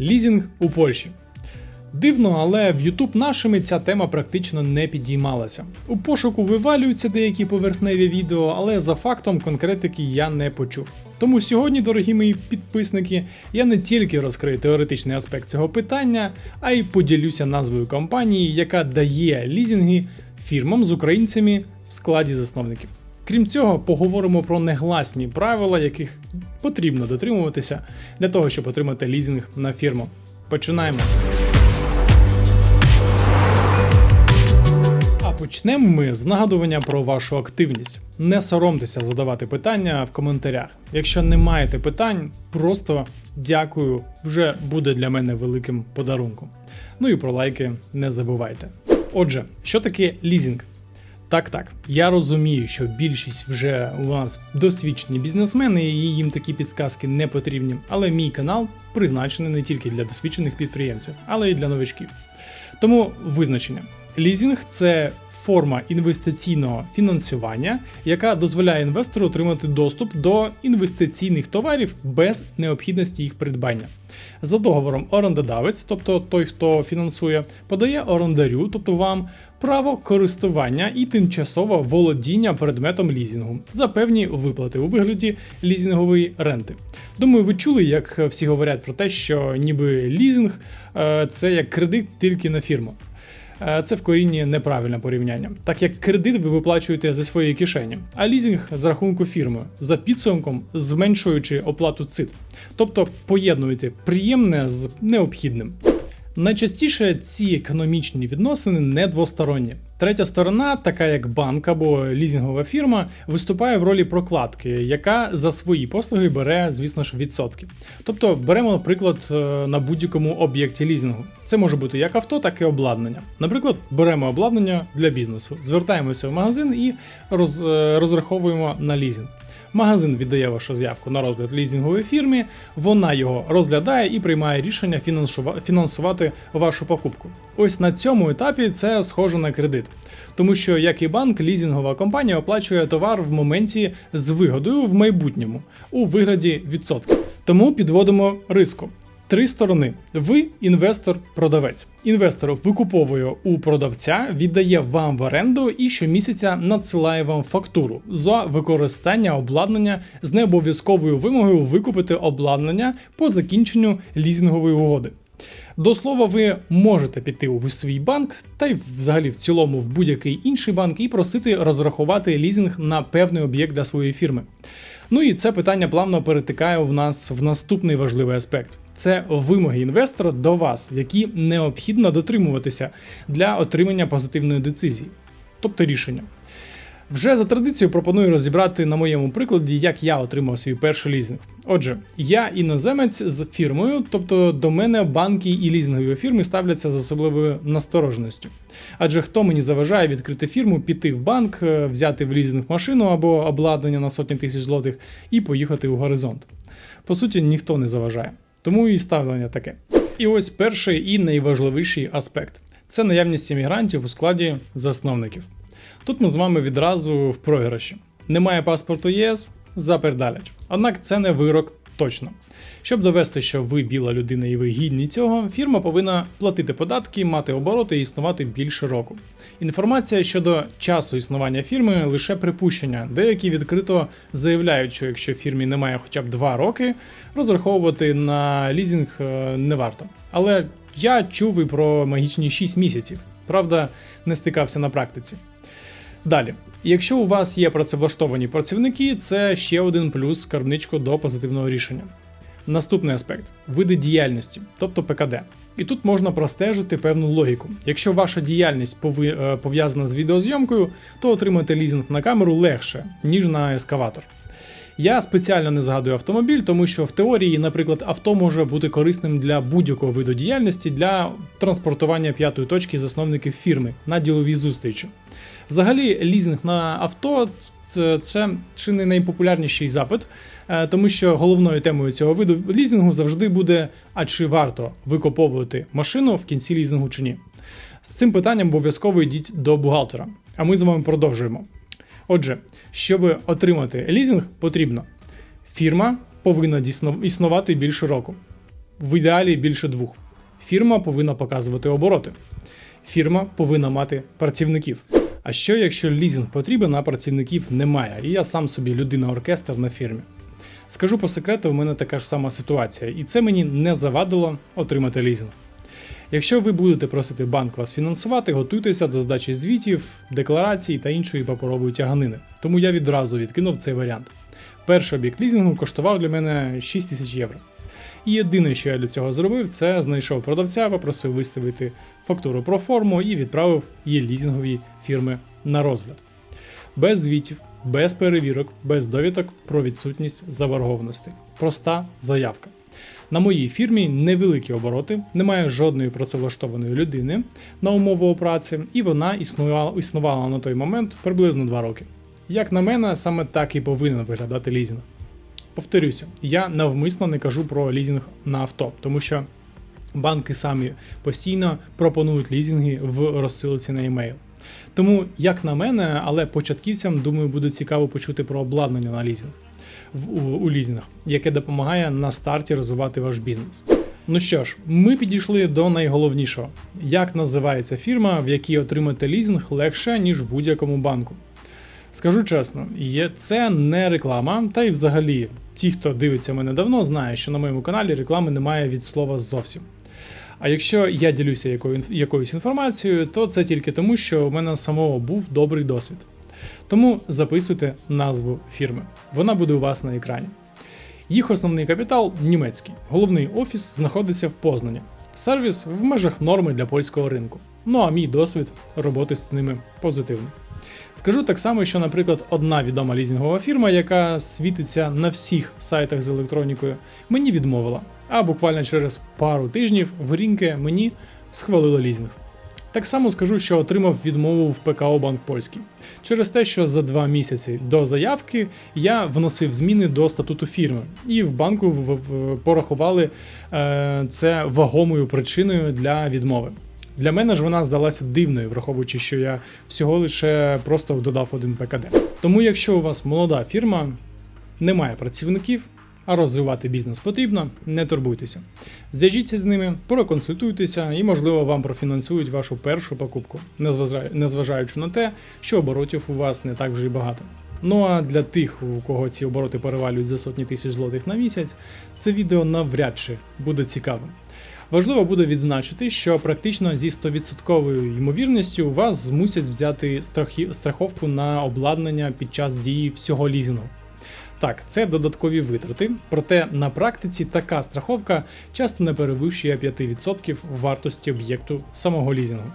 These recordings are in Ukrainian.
Лізінг у Польщі. Дивно, але в YouTube нашими ця тема практично не підіймалася. У пошуку вивалюються деякі поверхневі відео, але за фактом конкретики я не почув. Тому сьогодні, дорогі мої підписники, я не тільки розкрию теоретичний аспект цього питання, а й поділюся назвою компанії, яка дає лізінги фірмам з українцями в складі засновників. Крім цього, поговоримо про негласні правила, яких потрібно дотримуватися для того, щоб отримати лізинг на фірму. Починаємо. А почнемо ми з нагадування про вашу активність. Не соромтеся задавати питання в коментарях. Якщо не маєте питань, просто дякую, вже буде для мене великим подарунком. Ну і про лайки не забувайте. Отже, що таке лізінг? Так, так, я розумію, що більшість вже у нас досвідчені бізнесмени, і їм такі підсказки не потрібні. Але мій канал призначений не тільки для досвідчених підприємців, але й для новичків. Тому визначення: лізінг це форма інвестиційного фінансування, яка дозволяє інвестору отримати доступ до інвестиційних товарів без необхідності їх придбання. За договором орендодавець, тобто той, хто фінансує, подає орендарю, тобто вам, право користування і тимчасове володіння предметом лізінгу за певні виплати у вигляді лізінгової ренти. Думаю, ви чули, як всі говорять про те, що ніби лізинг е, це як кредит тільки на фірму. Е, Це в корінні неправильне порівняння, так як кредит ви виплачуєте зі своєї кишені, а лізінг з рахунку фірми за підсумком зменшуючи оплату цит. Тобто поєднуєте приємне з необхідним. Найчастіше ці економічні відносини не двосторонні. Третя сторона, така як банк або лізінгова фірма, виступає в ролі прокладки, яка за свої послуги бере, звісно ж, відсотки. Тобто беремо, наприклад, е, на будь-якому об'єкті лізінгу. Це може бути як авто, так і обладнання. Наприклад, беремо обладнання для бізнесу, звертаємося в магазин і роз, е, розраховуємо на лізінг. Магазин віддає вашу заявку на розгляд лізінгової фірмі, вона його розглядає і приймає рішення фінансувати вашу покупку. Ось на цьому етапі це схоже на кредит. Тому що, як і банк, лізінгова компанія оплачує товар в моменті з вигодою в майбутньому у вигляді відсотків. Тому підводимо риску. Три сторони: ви інвестор-продавець. Інвестор викуповує у продавця, віддає вам в оренду і щомісяця надсилає вам фактуру за використання обладнання з необов'язковою вимогою викупити обладнання по закінченню лізингової угоди. До слова, ви можете піти у свій банк та й взагалі в цілому в будь-який інший банк і просити розрахувати лізинг на певний об'єкт для своєї фірми. Ну і це питання плавно перетикає в нас в наступний важливий аспект: це вимоги інвестора до вас, які необхідно дотримуватися для отримання позитивної децизії, тобто рішення. Вже за традицією пропоную розібрати на моєму прикладі, як я отримав свій перший лізинг. Отже, я іноземець з фірмою, тобто до мене банки і лізингові фірми ставляться з особливою настороженістю. Адже хто мені заважає відкрити фірму, піти в банк, е, взяти в лізинг машину або обладнання на сотні тисяч злотих і поїхати у горизонт. По суті, ніхто не заважає. Тому і ставлення таке. І ось перший і найважливіший аспект це наявність іммігрантів у складі засновників. Тут ми з вами відразу в програші. Немає паспорту ЄС, запердалять. Однак це не вирок точно. Щоб довести, що ви біла людина і ви гідні цього, фірма повинна платити податки, мати обороти і існувати більше року. Інформація щодо часу існування фірми лише припущення. Деякі відкрито заявляють, що якщо фірмі немає хоча б 2 роки, розраховувати на лізінг е, не варто. Але я чув і про магічні 6 місяців. Правда, не стикався на практиці. Далі, якщо у вас є працевлаштовані працівники, це ще один плюс скарбничку до позитивного рішення. Наступний аспект види діяльності, тобто ПКД. І тут можна простежити певну логіку. Якщо ваша діяльність е, пов'язана з відеозйомкою, то отримати лізинг на камеру легше, ніж на ескаватор. Я спеціально не згадую автомобіль, тому що в теорії, наприклад, авто може бути корисним для будь-якого виду діяльності для транспортування п'ятої точки засновників фірми на діловій зустрічі. Взагалі, лізинг на авто це, це чи не найпопулярніший запит, е, тому що головною темою цього виду лізингу завжди буде: а чи варто викуповувати машину в кінці лізингу чи ні. З цим питанням обов'язково йдіть до бухгалтера. А ми з вами продовжуємо. Отже, щоб отримати лізинг, потрібно фірма повинна існувати більше року. В ідеалі більше двох. Фірма повинна показувати обороти. Фірма повинна мати працівників. А що якщо лізинг потрібен, а працівників немає, і я сам собі людина-оркестр на фірмі? Скажу по секрету, у мене така ж сама ситуація, і це мені не завадило отримати лізинг. Якщо ви будете просити банк вас фінансувати, готуйтеся до здачі звітів, декларацій та іншої паперової тяганини. Тому я відразу відкинув цей варіант. Перший об'єкт лізингу коштував для мене 6 тисяч євро. І єдине, що я для цього зробив, це знайшов продавця, попросив виставити фактуру про форму і відправив її лізинговій фірми на розгляд. Без звітів, без перевірок, без довідок про відсутність заборгованості. Проста заявка. На моїй фірмі невеликі обороти, немає жодної працевлаштованої людини на умову праці, і вона існувала, існувала на той момент приблизно 2 роки. Як на мене, саме так і повинен виглядати лізинг. Повторюся, я навмисно не кажу про лізинг на авто, тому що банки самі постійно пропонують лізинги в розсилці на емейл. Тому, як на мене, але початківцям, думаю, буде цікаво почути про обладнання на лізинг в, у, у лізингах, яке допомагає на старті розвивати ваш бізнес. Ну що ж, ми підійшли до найголовнішого: як називається фірма, в якій отримати лізинг легше, ніж в будь-якому банку. Скажу чесно, є це не реклама, та й взагалі, ті, хто дивиться мене давно, знає, що на моєму каналі реклами немає від слова зовсім. А якщо я ділюся якою, якоюсь інформацією, то це тільки тому, що у мене самого був добрий досвід. Тому записуйте назву фірми. Вона буде у вас на екрані. Їх основний капітал німецький. Головний офіс знаходиться в Познані. Сервіс в межах норми для польського ринку. Ну а мій досвід роботи з ними позитивний. Скажу так само, що, наприклад, одна відома лізінгова фірма, яка світиться на всіх сайтах з електронікою, мені відмовила. А буквально через пару тижнів в Рінке мені схвалили лізинг. Так само скажу, що отримав відмову в ПКО Банк Польський через те, що за два місяці до заявки я вносив зміни до статуту фірми, і в банку порахували е, це вагомою причиною для відмови. Для мене ж вона здалася дивною, враховуючи, що я всього лише просто додав один ПКД. Тому, якщо у вас молода фірма, немає працівників, а розвивати бізнес потрібно, не турбуйтеся. Зв'яжіться з ними, проконсультуйтеся і, можливо, вам профінансують вашу першу покупку, незважаючи на те, що оборотів у вас не так вже й багато. Ну а для тих, у кого ці обороти перевалюють за сотні тисяч злотих на місяць, це відео навряд чи буде цікавим. Важливо буде відзначити, що практично зі 100% ймовірністю вас змусять взяти страховку на обладнання під час дії всього лізінгу. Так, це додаткові витрати, проте на практиці така страховка часто не перевищує 5% вартості об'єкту самого лізінгу.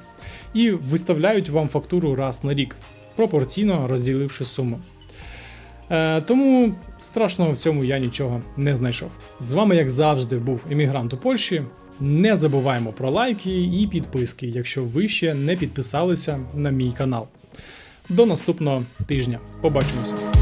І виставляють вам фактуру раз на рік, пропорційно розділивши суму. Е, тому страшного в цьому я нічого не знайшов. З вами, як завжди, був емігрант у Польщі. Не забуваємо про лайки і підписки, якщо ви ще не підписалися на мій канал. До наступного тижня. Побачимося!